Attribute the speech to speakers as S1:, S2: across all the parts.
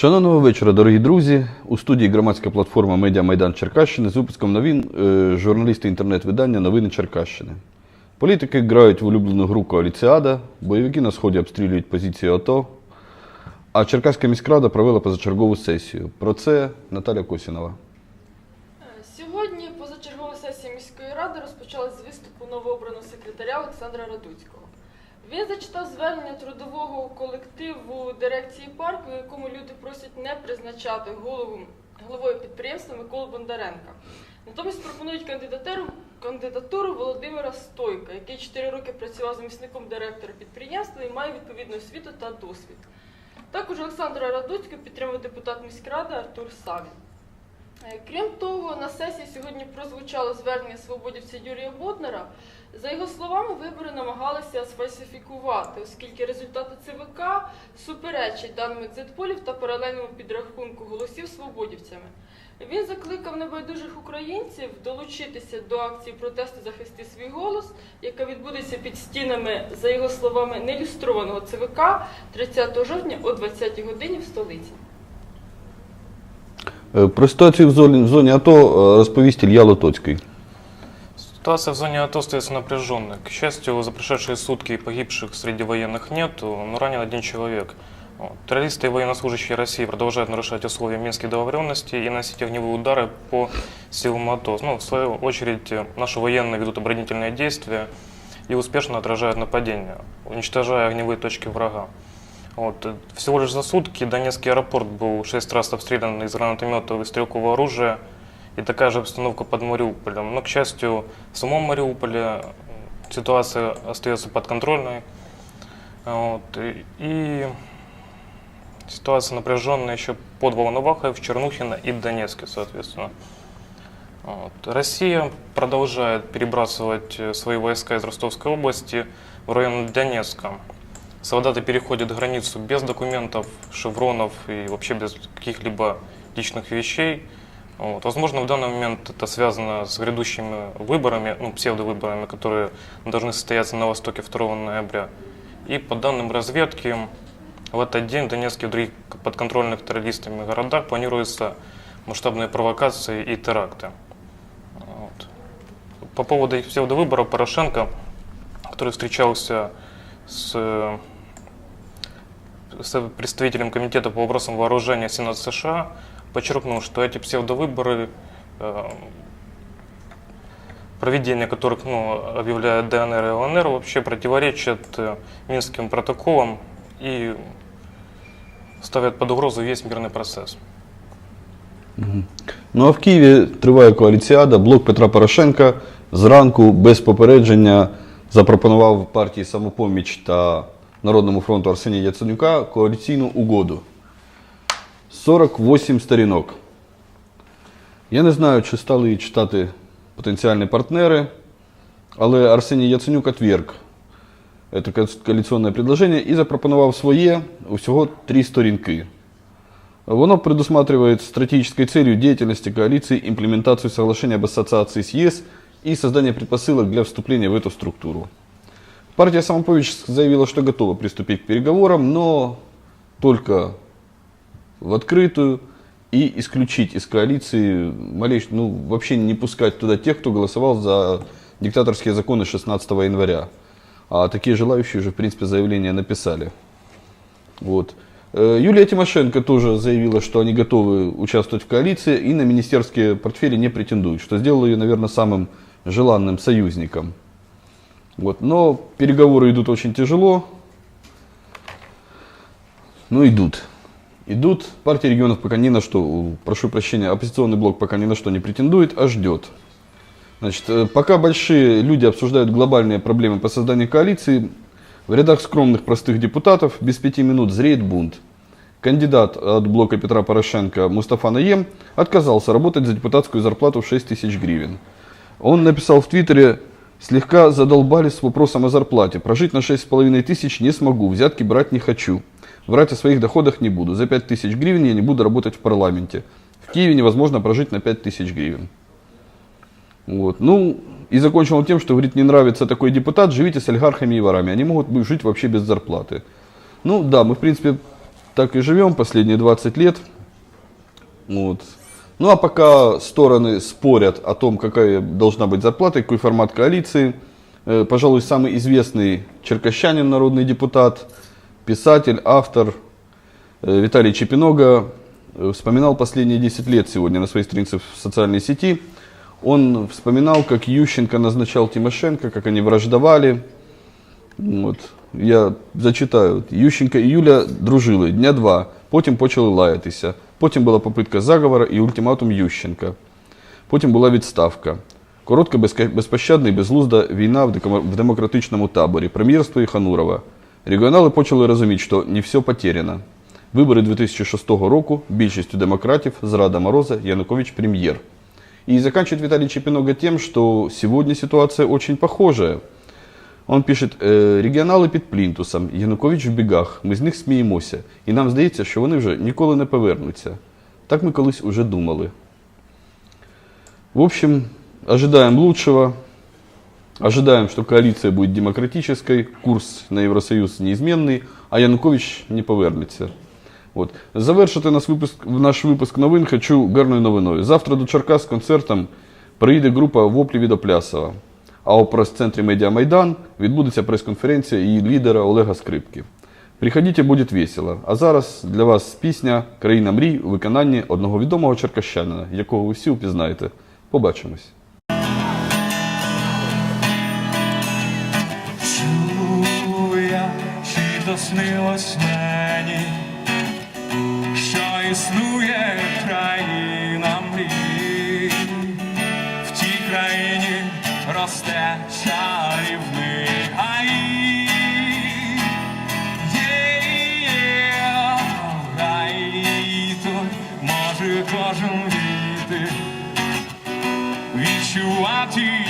S1: Шановного вечора, дорогі друзі. У студії громадська платформа Медіа Майдан Черкащини з випуском новин е, журналісти інтернет-видання Новини Черкащини. Політики грають в улюблену гру коаліціада, бойовики на сході обстрілюють позиції АТО, а Черкаська міськрада провела позачергову сесію. Про це Наталя Косінова.
S2: Сьогодні позачергова сесія міської ради розпочалась з виступу новообраного секретаря Олександра Радуцького. Він зачитав звернення трудового колективу дирекції парку, якому люди просять не призначати голову головою підприємства Миколу Бондаренка. Натомість пропонують кандидатуру, кандидатуру Володимира Стойка, який 4 роки працював замісником директора підприємства і має відповідну освіту та досвід. Також Олександра Радуцького підтримав депутат міськради Артур Савін. Е, Крім того, на сесії сьогодні прозвучало звернення свободівця Юрія Боднера. За його словами, вибори намагалися сфальсифікувати, оскільки результати ЦВК суперечать даним екзитполів та паралельному підрахунку голосів свободівцями. Він закликав небайдужих українців долучитися до акції протесту Захисти свій голос, яка відбудеться під стінами, за його словами, неілюстрованого ЦВК 30 жовтня о 20 годині в столиці.
S1: Е, Про ситуацію в зоні, в зоні АТО е, розповість Ілля Лотоцький.
S3: Ситуация в зоне АТО остается напряженной. К счастью, за прошедшие сутки погибших среди военных нет, но ранен один человек. Вот. Террористы и военнослужащие России продолжают нарушать условия минских договоренностей и носить огневые удары по силам АТО. Ну, в свою очередь, э, наши военные ведут оборонительные действия и успешно отражают нападения, уничтожая огневые точки врага. Вот. э, Всего лишь за сутки Донецкий аэропорт был шесть раз обстрелян из гранатометов и стрелкового оружия. И такая же обстановка под Мариуполем. Но, к счастью, в самом Мариуполе ситуация остается подконтрольной. Вот. И, и ситуация напряженная еще под Волновахой, в Чернухино и Донецке, соответственно. Вот. Россия продолжает перебрасывать э, свои войска из Ростовской области в район Донецка. Солдаты переходят границу без документов, шевронов и вообще без каких-либо личных вещей. Вот. Возможно, в данный момент это связано с грядущими выборами, ну, псевдовыборами, которые должны состояться на востоке 2 ноября. И по данным разведки, в этот день в Донецке и других подконтрольных террористами городах планируются масштабные провокации и теракты. Вот. По поводу псевдовыборов Порошенко, который встречался с, э, с представителем Комитета по вопросам вооружения Сената США, подчеркнул, что эти псевдовыборы, э, проведение которых ну, объявляют ДНР и ЛНР, вообще противоречат э, Минским протоколам и ставят под угрозу весь мирный процесс.
S1: Ну а в Києві триває коаліціада. Блок Петра Порошенка зранку без попередження запропонував партії Самопоміч та Народному фронту Арсенія Яценюка коаліційну угоду. 48 сторінок. Я не знаю, чи стали її читати потенціальні партнери, але Арсеній Яценюк отверг це коаліційне предложення і запропонував своє усього три сторінки. Воно предусматривает стратегической целью деятельности коалиции имплементацию соглашения об ассоциации с ЕС и создание предпосылок для вступления в эту структуру. Партия Самопович заявила, что готова приступить к переговорам, но только в открытую и исключить из коалиции, малейш- ну, вообще не пускать туда тех, кто голосовал за диктаторские законы 16 января. А такие желающие уже, в принципе, заявление написали. Вот. Э, Юлия Тимошенко тоже заявила, что они готовы участвовать в коалиции и на министерские портфели не претендуют, что сделало ее, наверное, самым желанным союзником. Вот. Но переговоры идут очень тяжело. Ну, идут. Идут. Партия регионов пока ни на что, прошу прощения, оппозиционный блок пока ни на что не претендует, а ждет. Значит, э, пока большие люди обсуждают глобальные проблемы по созданию коалиции, в рядах скромных простых депутатов без пяти минут зреет бунт. Кандидат от блока Петра Порошенко Мустафа Наем отказался работать за депутатскую зарплату в 6 тысяч гривен. Он написал в Твиттере, слегка задолбали с вопросом о зарплате. Прожить на 6,5 тысяч не смогу, взятки брать не хочу. Врать о своих доходах не буду. За 5 тысяч гривен я не буду работать в парламенте. В Киеве невозможно прожить на 5 тысяч гривен. Вот. Ну, и закончил он тем, что говорит, не нравится такой депутат, живите с олигархами и ворами. Они могут жить вообще без зарплаты. Ну да, мы в принципе так и живем последние 20 лет. Вот. Ну а пока стороны спорят о том, какая должна быть зарплата, какой формат коалиции, э, пожалуй, самый известный черкащанин, народный депутат, писатель, автор э, Виталий Чепинога э, вспоминал последние 10 лет сегодня на своей странице в социальной сети. Он вспоминал, как Ющенко назначал Тимошенко, как они враждовали. От, я зачитаю. Ющенко і Юля дружили дня два, потім почали лаятися. Потім була попитка заговора і ультиматум Ющенка. Потім була відставка. Коротка, безпощадна і безглузда війна в демократичному таборі, прем'єрство і Ханурова. Регіонали почали розуміти, що не все потеряно. Вибори 2006 року, більшістю демократів, зрада Мороза, Янукович премьер. И заканчивает Виталий Чепинога тем, что сегодня ситуация очень похожая. Он пишет, «Е, регіонали під плінтусом, Янукович в бігах, ми з них сміємося, і нам здається, що вони вже ніколи не повернуться. Так ми колись уже думали. В общем, ожидаем лучшего, ожидаем, что коалиция будет демократической, курс на Евросоюз неизменный, а Янукович не повернеться. От. Завершити наш випуск, наш випуск новин хочу гарною новиною. Завтра до Черкас з концертом приїде група Воплі від Оплясова. А у прес-центрі Медіа Майдан відбудеться прес-конференція її лідера Олега Скрипки. Приходіть, буде весело. А зараз для вас пісня Країна мрій у виконанні одного відомого черкащанина, якого ви всі впізнаєте. Побачимось.
S4: Чую я, чи снилось мені, що існує країна відчувати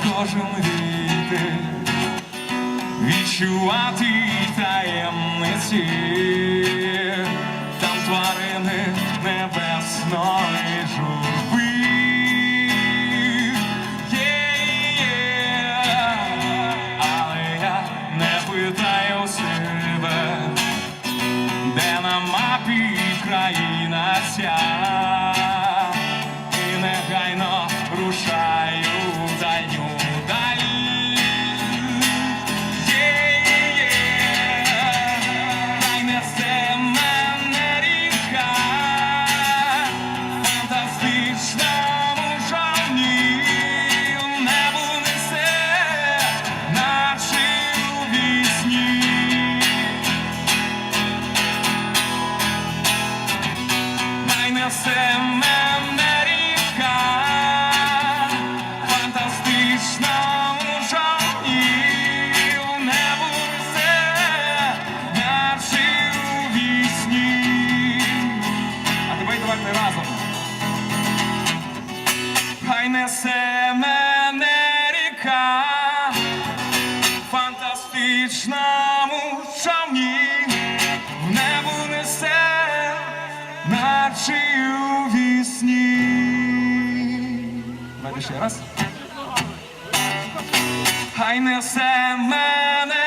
S4: кожен війти, відчувати таємниці, там тварини небесної Фантастичному човні, в небо несе, наче у вісні. Давайте ще раз. Хай несе мене